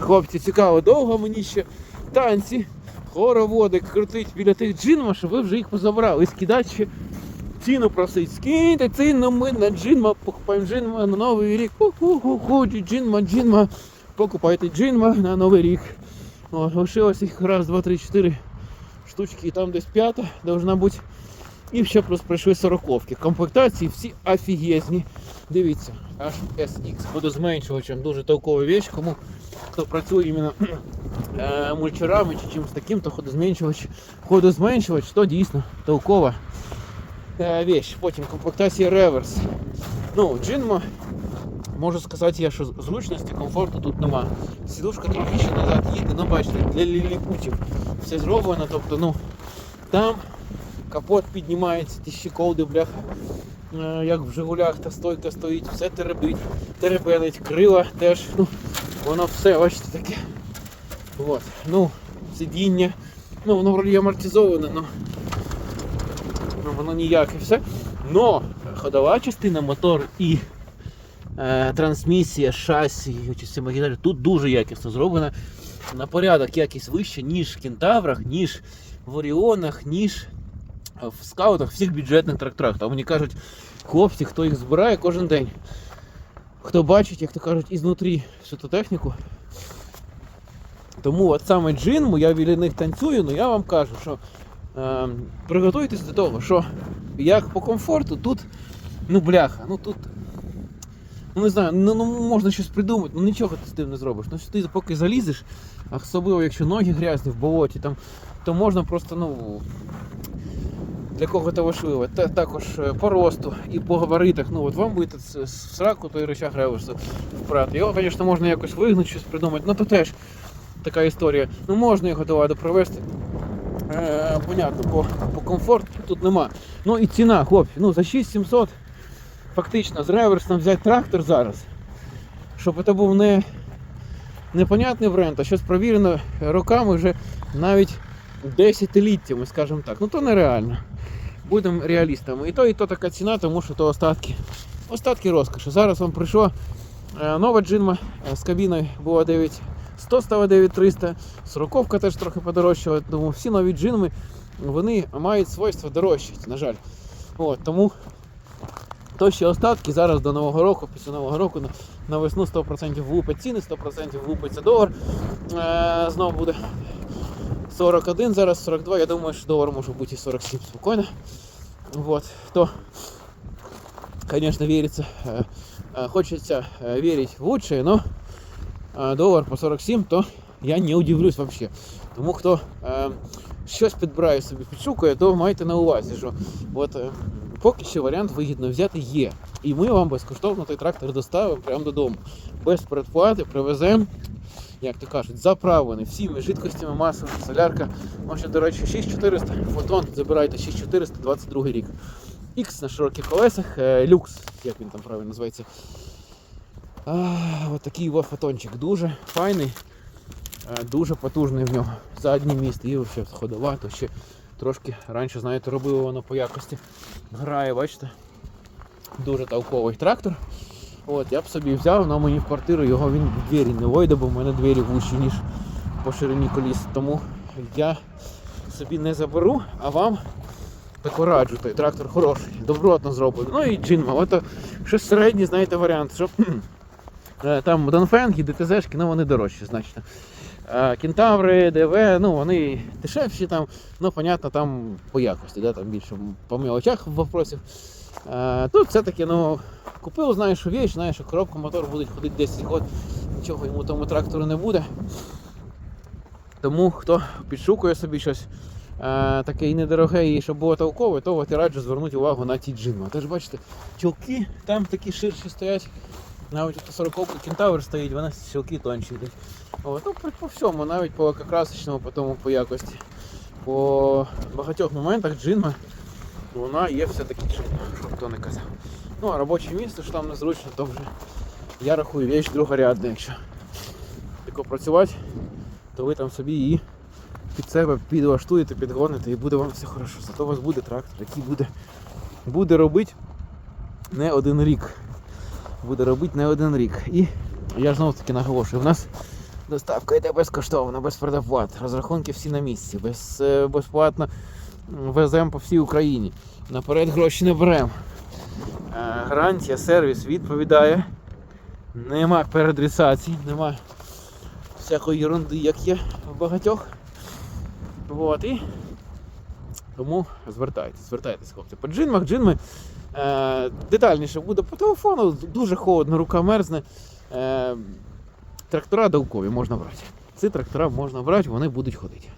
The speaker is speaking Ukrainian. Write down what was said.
Хлопці, цікаво, довго мені ще танці, хороводи крутить біля тих джинма, щоб ви вже їх позабрали. І ціну просить. Скиньте ціну ми на джинма, покупаємо джинма на новий рік. Ху-ху-ху, джинма, джинма. Покупайте джинма на новий рік. Лишилось їх раз, два, три, чотири штучки, і там десь п'ята должна бути. І ще плюс прийшли сороковки. Комплектації всі офігезні. Дивіться, аж SX. Буду зменшувачем, дуже толкова вещь. Кому хто працює іменно е, мульчерами чи чимось таким, то ходозменшувач, ходозменшувач, то дійсно толкова е, вещь. Потім комплектація реверс. Ну, джинма, можу сказати я, що зручності, комфорту тут нема. Сідушка трохи ще назад їде, ну бачите, для ліліпутів все зроблено, тобто, ну, там капот піднімається, ті щеколди, бляха, е, як в Жигулях, та стойка стоїть, все теребить, теребенить, крила теж, ну, воно все, бачите, таке. От. Ну, сидіння, ну, воно вроді амортизоване, ну, ну воно ніяке все. Но ходова частина, мотор і е, трансмісія, шасі, всі тут дуже якісно зроблено. На порядок якість вище, ніж в кентаврах, ніж в Оріонах, ніж в скаутах всіх бюджетних тракторах. Там мені кажуть, хлопці, хто їх збирає кожен день. Хто бачить, як то кажуть, ізнутрі всю ту техніку. Тому от саме джинму, я біля них танцюю, але я вам кажу, що е, приготуйтесь до того, що як по комфорту, тут, ну бляха, ну тут. Ну не знаю, ну, ну можна щось придумати, ну нічого ти з тим не зробиш. Ну що ти поки залізеш, а особливо якщо ноги грязні в болоті, там, то можна просто, ну. Для кого це важливо. Та, також е, по росту і по габаритах. Ну от вам буде з, з сраку той речах реверсу впрати. Його, звісно, можна якось вигнути, щось придумати, ну то теж така історія. Ну можна його до ладу провести. Е, понятно, по, по комфорту тут нема. Ну і ціна, хлопці, ну за 6700 фактично з реверсом взяти трактор зараз, щоб це був не непонятний бренд, а щось провірено роками вже навіть десятиліттями, скажімо так. Ну то нереально. Будемо реалістами. І то, і то така ціна, тому що то остатки. Остатки розкоші. Зараз вам прийшла е, нова джинма е, з кабіною була 9100, стала 9300. Сороковка теж трохи подорожчала, тому всі нові джинми вони мають свойство дорожчати, на жаль. От, тому то ще остатки зараз до Нового року, після Нового року на, на весну 100% влупить ціни, 100% влупиться долар. Е, знову буде 41, зараз 42, я думаю, що долар може бути і 47 спокійно. Вот. То, конечно, верится, э, э, хочется э, верить в лучшее, но э, долар по 47, то я не удивлюсь вообще. Тому хто е, щось підбирає собі підшукує, то майте на увазі, що от, е, поки що варіант вигідно взяти є. І ми вам безкоштовно той трактор доставимо прямо додому. Без передплати привеземо, Як то кажуть, заправлений всіми жидкостями, масами, солярка. Може, до речі, 6400, фотон, забирайте 6400, 22 рік. X на широких колесах, е, люкс, як він там правильно називається. А, от такий от фотончик, дуже файний. Е, Дуже потужний в нього заднє місце і ще ходова, то ще трошки раніше, знаєте, робили воно по якості. Грає, бачите? Дуже толковий трактор. От, я б собі взяв, але мені в квартиру його він в двері не войде, бо в мене двері вущі, ніж по ширині коліс. Тому я собі не заберу, а вам раджу, той трактор хороший, добротно зроблений. Ну і джинма, от щось середній, знаєте, варіант, щоб Е, Там Донфенги, ДТЗшки, ну вони дорожчі, значно. Кентаври, ДВ, ну вони дешевші там, ну, понятно, там по якості, да, там більше по мелочах вопросів. Е, Тут все-таки, ну, купив, знаєш, що віч, знаєш, що коробка, мотор буде ходити 10 років, нічого йому тому трактору не буде. Тому хто підшукує собі щось е, таке недороге, і щоб було толкове, то от і раджу звернути увагу на ті джинми. Теж бачите, чолки там такі ширші стоять. Навіть ото 40 кентавр стоїть, вона сілки тонші йдуть. Ну, по всьому, навіть по лакокрасочному, по тому по якості. По багатьох моментах джинма вона є все-таки джинма, що хто не казав. Ну, а робоче місце, що там незручно, то вже я рахую віч другорядна, якщо тако працювати, то ви там собі її під себе підлаштуєте, підгоните і буде вам все хорошо. Зато у вас буде трактор, який буде, буде робити не один рік буде робити не один рік. І я знову таки наголошую, в нас Доставка йде безкоштовно, без предоплат. Розрахунки всі на місці, без, е, безплатно веземо по всій Україні. Наперед гроші не беремо. Е, Гарантія, сервіс відповідає. Нема передрісацій, нема всякої ерунди, як є в багатьох. От, і тому звертайтесь, звертайтесь, хлопці. По джинмах, джинми е, детальніше буде по телефону, дуже холодно, рука мерзне. Е, трактора довкові можна брати. Ці трактора можна брати, вони будуть ходити.